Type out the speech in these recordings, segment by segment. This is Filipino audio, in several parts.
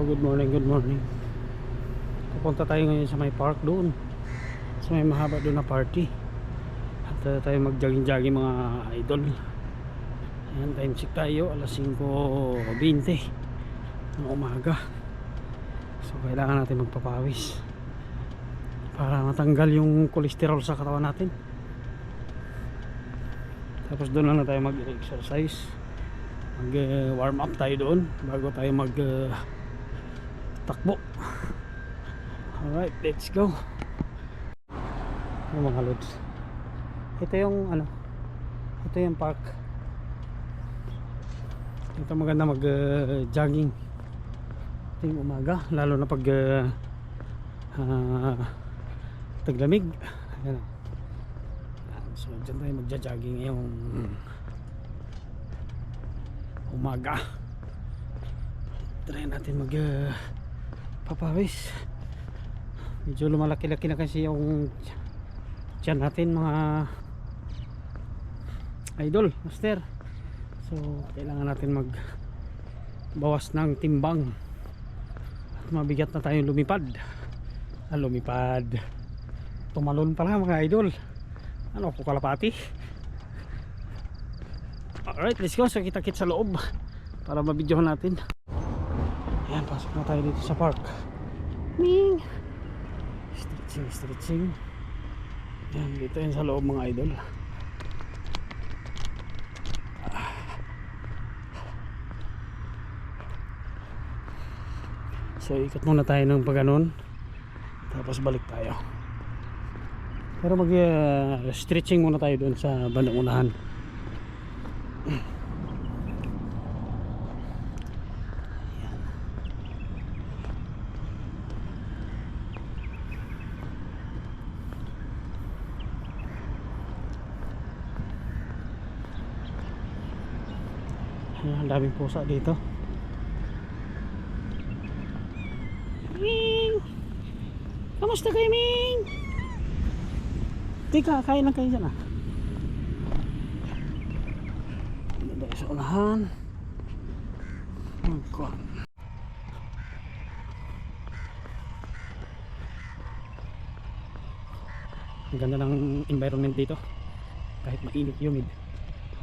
So good morning, good morning. Pupunta tayo ngayon sa may park doon. Sa may mahaba doon na party. At uh, tayo mag-jogging-jogging mga idol. Ayan, time check tayo. Alas 5.20 ng umaga. So kailangan natin magpapawis. Para matanggal yung cholesterol sa katawan natin. Tapos doon na tayo mag-exercise. Mag-warm up tayo doon bago tayo mag uh, takbo. Alright, let's go. Yung mga lods. Ito yung ano, ito yung park. Ito maganda mag uh, jogging. Ito yung umaga, lalo na pag uh, uh, taglamig. Ayan. So, dyan tayo magja-jogging yung umaga. Try natin mag uh, papawis. Medyo lumalaki-laki na kasi yung tiyan natin mga idol, master. So, kailangan natin mag bawas ng timbang. At mabigat na tayong lumipad. Ah, lumipad. Tumalon pala mga idol. Ano ako kalapati? Alright, let's go. So, kita-kit sa loob para mabidyohan natin. Ayan, pasok na tayo dito sa park. Ming! Stretching, stretching. Ayan, dito yan sa loob mga idol. So, ikot muna tayo ng paganon. Tapos balik tayo. Pero mag uh, stretching muna tayo doon sa bandang unahan. Ang daming pusa dito. Ming! Kamusta kayo, Ming? Tika, kain lang kayo dyan ah. Ano tayo sa unahan? Magko. Ang ganda ng environment dito. Kahit mainit humid.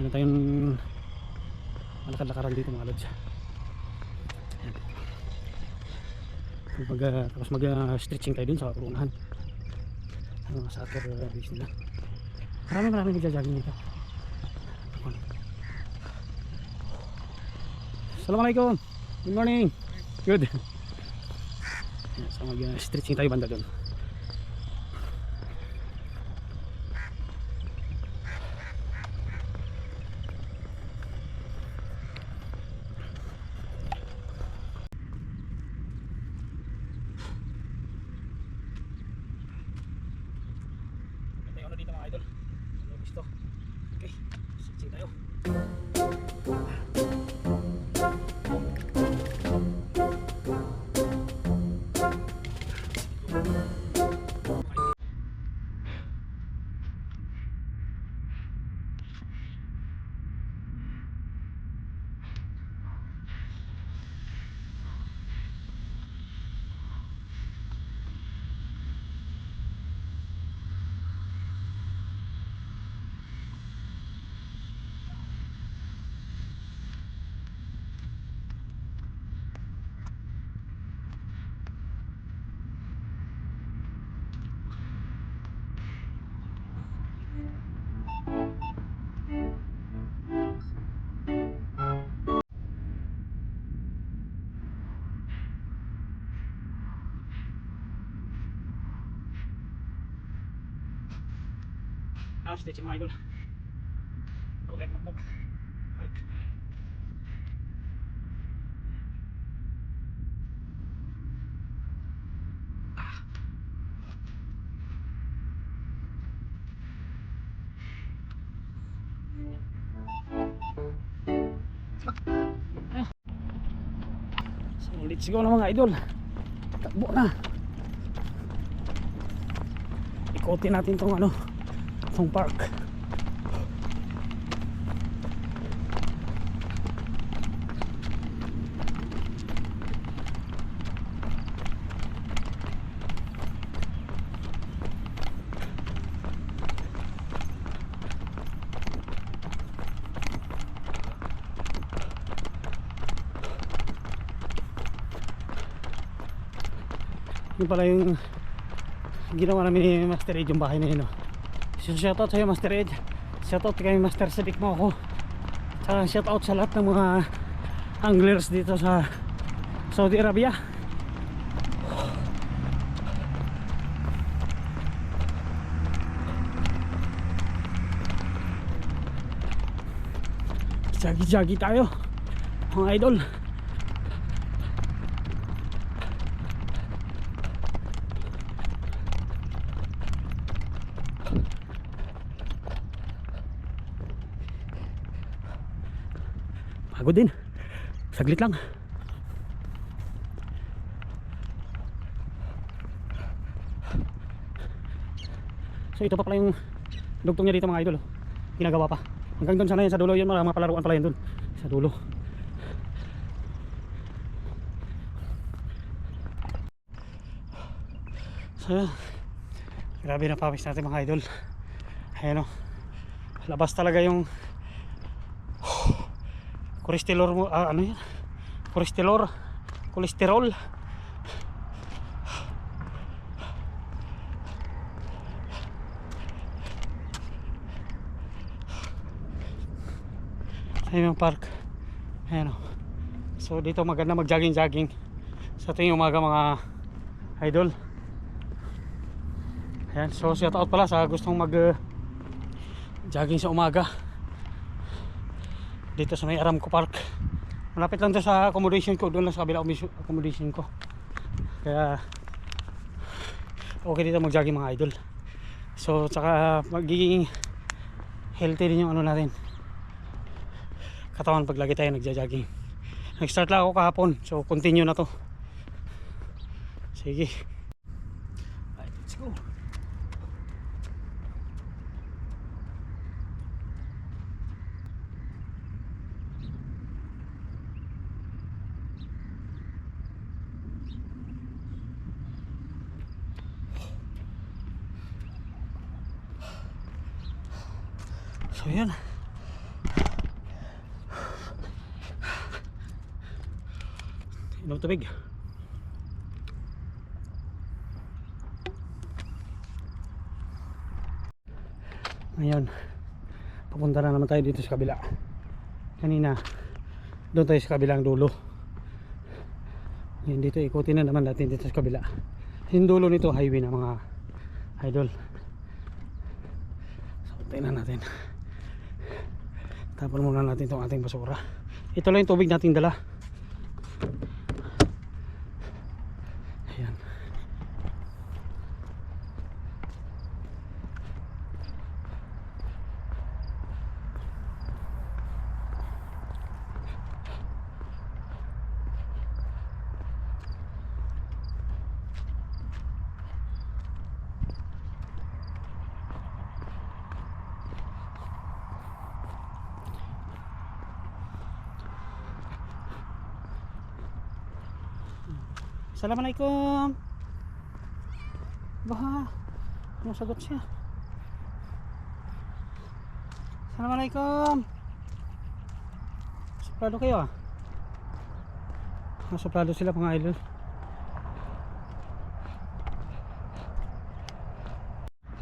Ano tayong malakad-lakaran dito mga lods. Pag, uh, tapos mag uh, stretching tayo dun sa unahan mga soccer uh, base nila. Marami marami nagja-jogging dito. Assalamualaikum good morning. Good. So mag uh, stretching tayo banda doon stretching mga idol okay magmag right So let's go na mga idol. Takbo na. Ikotin natin tong ano Jackson Park yun pala yung ginawa namin ni Master Age yung bahay na yun oh. So shoutout sa'yo Master Ed. Shoutout kay Master Sadik mo ako. Tsaka shoutout sa lahat ng mga anglers dito sa Saudi Arabia. Jagi-jagi tayo mga idol. Pagod din. Saglit lang. So ito pa pala yung dugtong niya dito mga idol. oh. Ginagawa pa. Hanggang doon sana yan sa dulo yun. Mga palaruan pala yun doon. Sa dulo. So. Grabe na pawis natin mga idol. Ayan o. Labas talaga yung kolesterol mo. Ah, ano yan? Kolesterol. Kolesterol. sa yung park ayan o so dito maganda mag jogging jogging sa tuwing umaga mga idol ayan so shout out pala sa gustong mag uh, jogging sa umaga dito sa may Aramco Park malapit lang doon sa accommodation ko doon lang sa kabila accommodation ko kaya okay dito mag jogging mga idol so tsaka magiging healthy din yung ano natin katawan pag lagi tayo nagja-jogging. Nag-start lang ako kahapon. So continue na to. Sige. Right, let's go. So yan. Inom tubig. Ngayon, papunta na naman tayo dito sa kabila. Kanina, doon tayo sa kabilang dulo. Ngayon dito, ikutin na naman natin dito sa kabila. Yung dulo nito, highway na mga idol. So, tingnan natin. Tapon muna natin itong ating basura. Ito lang yung tubig nating dala. Ayan. Assalamualaikum. Baha. Ano sagot siya? Assalamualaikum. Suplado kayo ah. Ah, Suplado sila mga idol.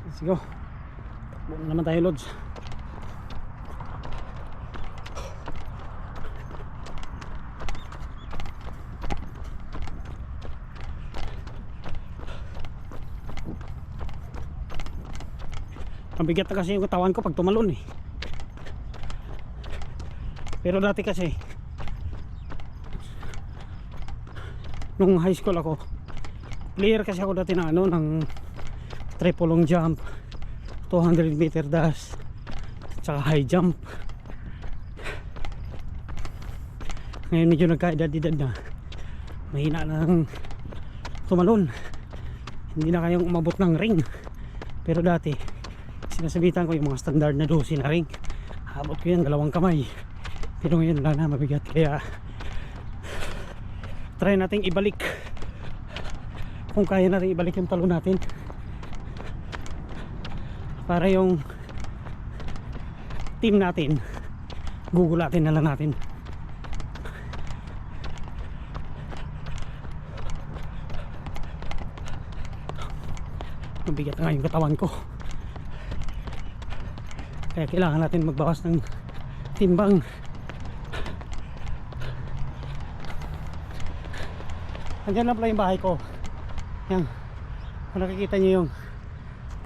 Let's go. Takbo na naman tayo lods. Mabigat na kasi yung katawan ko pag tumalon eh. Pero dati kasi nung high school ako player kasi ako dati ng ano ng triple long jump 200 meter dash tsaka high jump. Ngayon medyo nagkaedad-edad na. Mahina na ng tumalon. Hindi na kayong umabot ng ring. Pero dati sinasabitan ko yung mga standard na dosi na ring. Habot ko yan dalawang kamay. Pero ngayon wala na mabigat. Kaya try nating ibalik. Kung kaya natin ibalik yung talo natin. Para yung team natin gugulatin na lang natin. Mabigat nga yung katawan ko kaya kailangan natin magbawas ng timbang. Andyan lang pala yung bahay ko. Yan. Kung nakikita nyo yung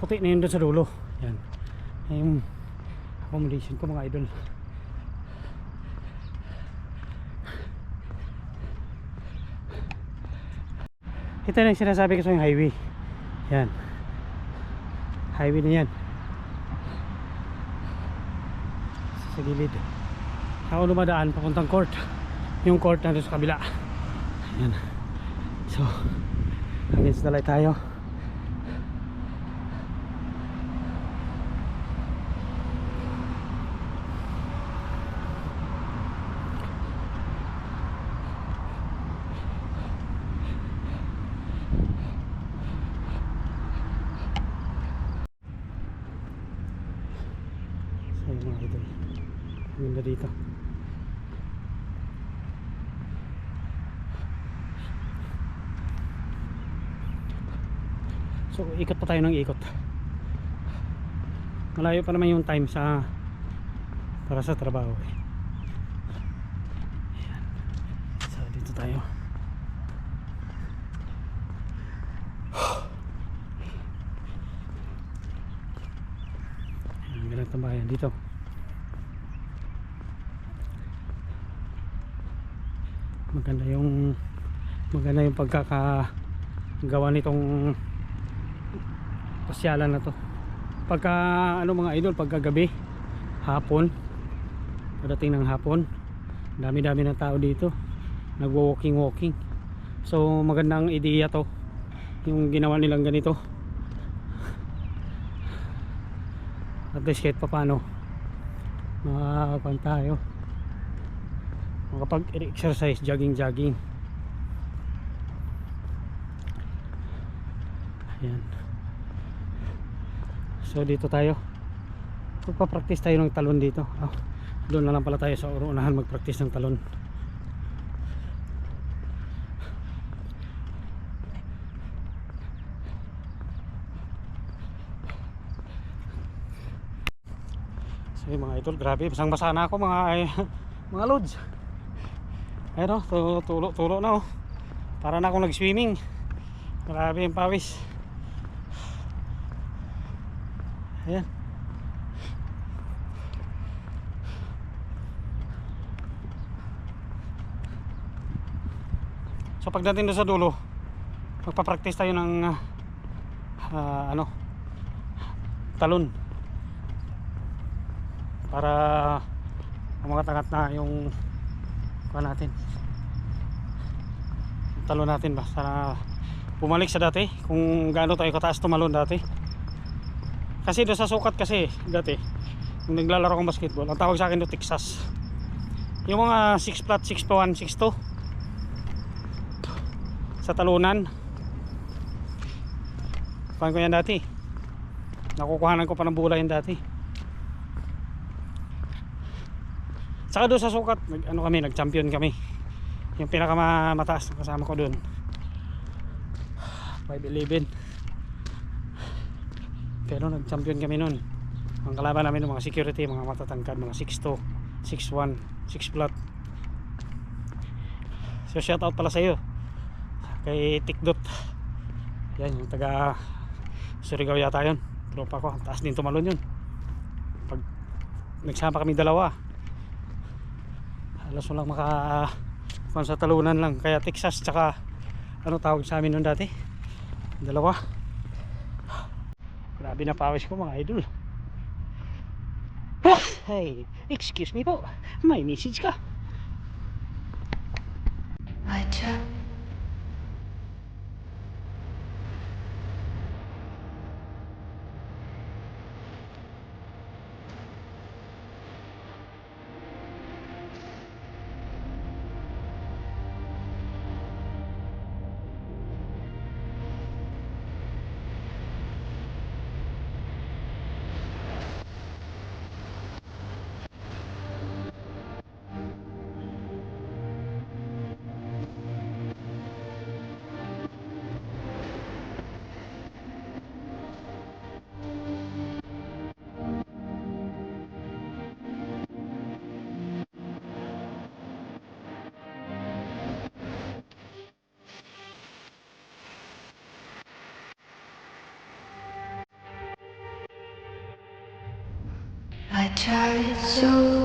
puti na yun doon sa dulo. Yan yung accommodation ko mga idol. Ito na yung sinasabi ko sa yung highway. Yan. Highway na yan sa gilid. Ako lumadaan papuntang court. Yung court na sa kabila. Yan so against the light tayo so yun mga idol ganda dito. So ikot pa tayo ng ikot. Malayo pa naman yung time sa para sa trabaho eh. Ayan. so dito tayo. Ayan, ganang tambayan dito maganda yung maganda yung pagkakagawa nitong pasyalan na to. Pagka ano mga idol pagka gabi hapon pagdating ng hapon dami dami ng tao dito nagwo walking walking so magandang ideya to yung ginawa nilang ganito. At least kahit pa paano makakakuan tayo makapag-exercise jogging jogging ayan. So dito tayo. Magpa-practice tayo ng talon dito. Oh, doon na lang pala tayo sa unahan mag-practice ng talon. So mga idol grabe basang basa na ako mga ay, mga loads ayun o tu- tulo na oh. Para na akong nag swimming grabe yung pawis. Ayan. So pagdating doon sa dulo magpa-practice tayo ng ah, ah, ano talon. Para umangat-angat na yung kuha natin. Talon natin ba? Sana bumalik sa dati kung gaano tayo kataas tumalon dati. Kasi doon sa sukat kasi dati yung naglalaro kong basketball ang tawag sa akin doon Texas. Yung mga 6 flat 6 to 1 6 to. Sa talunan. Kuhan ko yan dati. Nakukuhanan ko pa ng bulay yan dati saka doon sa sukat nag, ano kami nag champion kami. Yung pinakamataas na kasama ko doon. 5'11 pero nag champion kami noon. Ang kalaban namin ng mga security mga matatangkad mga 6'2 6'1 6 flat. So shout out pala sa iyo kay Tikdot. Yan yung taga Surigao yata yun. Tropa ko taas din tumalon yun. Pag nagsama kami dalawa halos walang maka kung sa talunan lang. Kaya Texas tsaka ano tawag sa amin nun dati? Dalawa. Grabe na pawis ko mga idol. Hey excuse me po. May message ka Tried so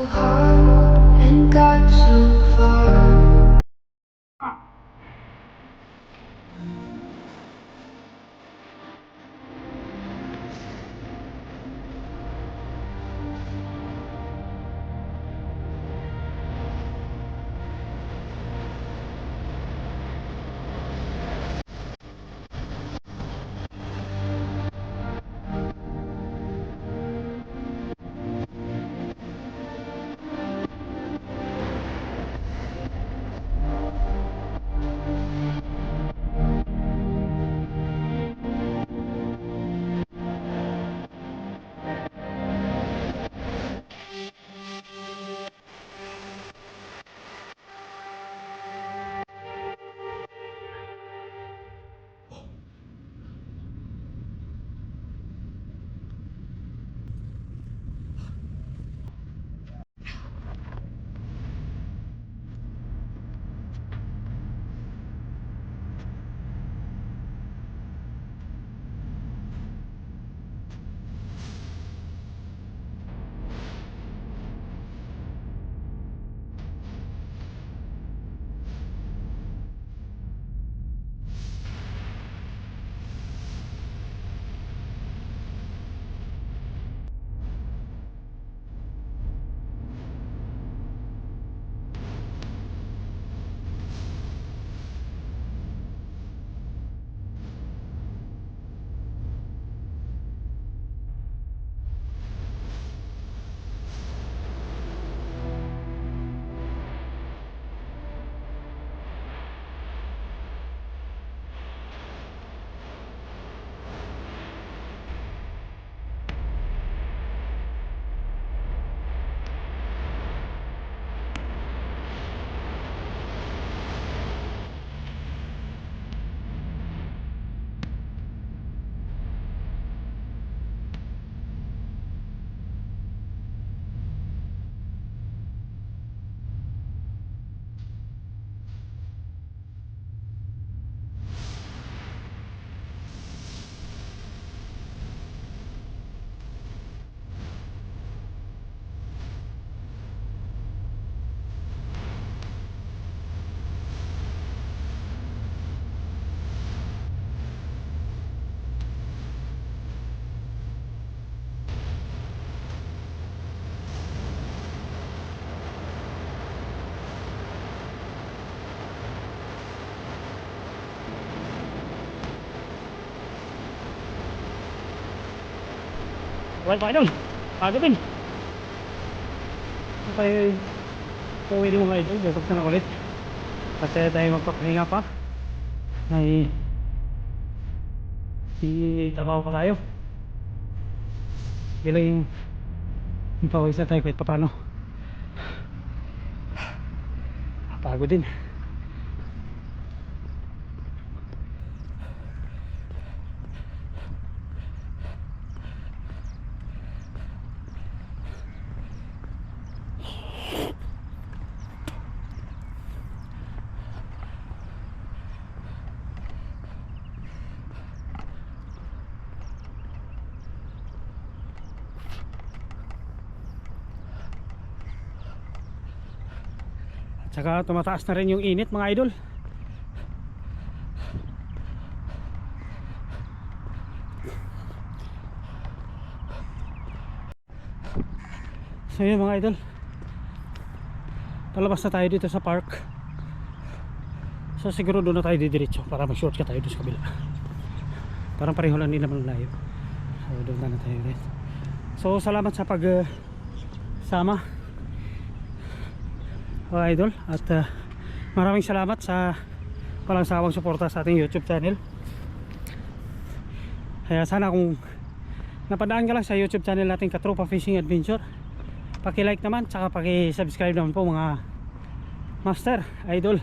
Well, mga idol, pagod din. Ano kayo pauwi din mga idol, bukod na ulit. Kasi tayo magpapahinga pa. Ay, itabaw pa tayo. Bilang yung pawis na tayo kahit papano. Pagod din. Saka tumataas na rin yung init mga idol. So yun mga idol. Palabas na tayo dito sa park. So siguro doon na tayo didiretso para mag-shortcut tayo doon sa kabila. Parang pareho lang din naman layo. So doon na, na tayo ulit. So salamat sa pag uh, sama mga idol. At uh, maraming salamat sa walang sawang suporta sa ating youtube channel. Kaya sana kung napadaan ka lang sa youtube channel natin Katropa Fishing Adventure paki-like naman tsaka paki-subscribe naman po mga master, idol.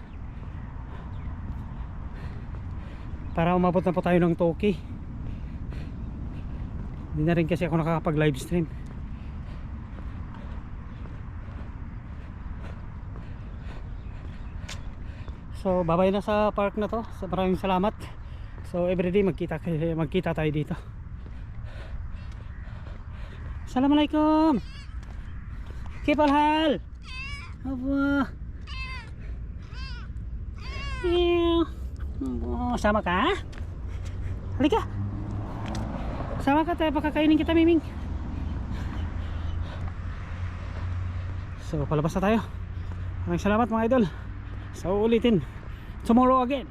Para umabot na po tayo ng Toki hindi na rin kasi ako nakakapag live stream so babay na sa park na to. So, maraming salamat. So everyday magkita, magkita tayo dito. Assalamualaikum. Keep all hal. Apa Oh, sama ka? Halika. Sama ka tayo. Pakakainin kita Miming. So palabas na tayo. Maraming salamat mga idol. So ulitin. Tomorrow again.